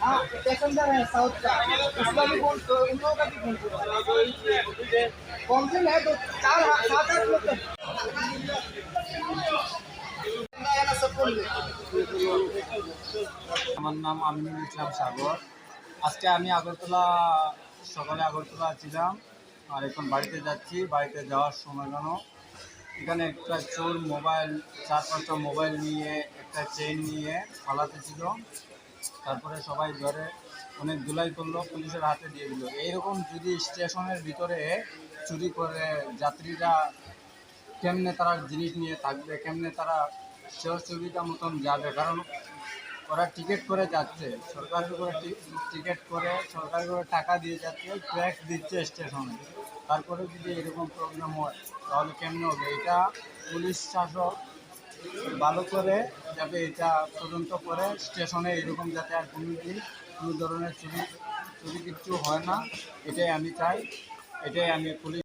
हाँ पैसेंजर है साउथ का उसका भी फ़ोन तो इन लोगों का भी फ़ोन कौन से है तो चार सात आठ लोग আমার নাম আমিনুল ইসলাম সাগর। আজকে আমি আগরতলা, সকালে আগরতলা ছিলাম আর এখন বাড়িতে যাচ্ছি। বাড়িতে যাওয়ার সময় কেন? এখানে একটা চোর মোবাইল, চার পাঁচটা মোবাইল নিয়ে, একটা চেইন নিয়ে পালাতে ছিল। তারপরে সবাই ধরে, অনেক ধুলাই করল, পুলিশের হাতে দিয়ে দিল। এইরকম যদি স্টেশনের ভিতরে চুরি করে যাত্রীরা, কেমনে তারা জিনিস নিয়ে থাকবে, কেমনে তারা সুবিধা মতন যাবে? কারণ ওরা টিকিট করে যাচ্ছে। সরকারের করে টিকিট করে সরকার করে টাকা দিয়ে যাচ্ছে ট্যাক্স দিচ্ছে স্টেশনে তারপরে যদি এরকম প্রবলেম হয়, তাহলে কেমনে হবে? এটা পুলিশ শাসক ভালো করে যাতে এটা তদন্ত করে স্টেশনে এরকম যাতে আর কোনো দিন কোনো ধরনের চুরি চুরি কিচ্ছু হয় না। এটাই আমি চাই। এটাই আমি পুলিশ